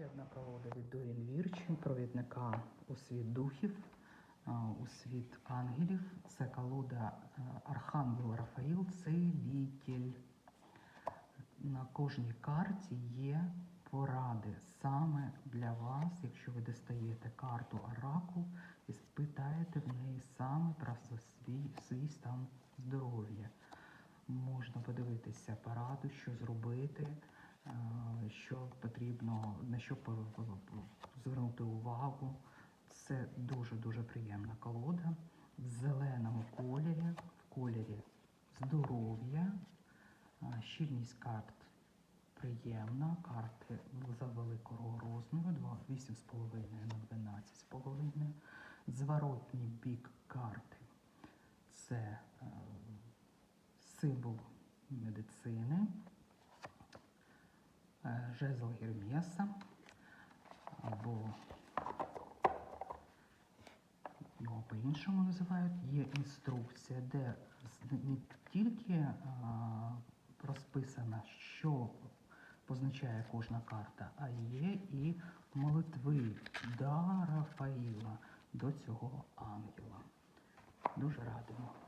Ще одна колода від Дорін Вірчин, провідника у світ духів, у світ ангелів. Це колода е, Архангел Рафаїл, Целітель. На кожній карті є поради саме для вас, якщо ви достаєте карту Оракул і спитаєте в неї саме про свій, свій стан здоров'я. Можна подивитися пораду, що зробити, що потрібно, на що звернути увагу. Це дуже-дуже приємна колода в зеленому кольорі, в кольорі здоров'я, щільність карт приємна, карти за великого розміру, 8,5 на 12,5. Зворотній бік карти це е, символ медицини, е, жезл Гермеса або його по-іншому називають, є інструкція, де не тільки розписано, що позначає кожна карта, а є і молитви до Рафаїла, до цього ангела. Дуже радимо.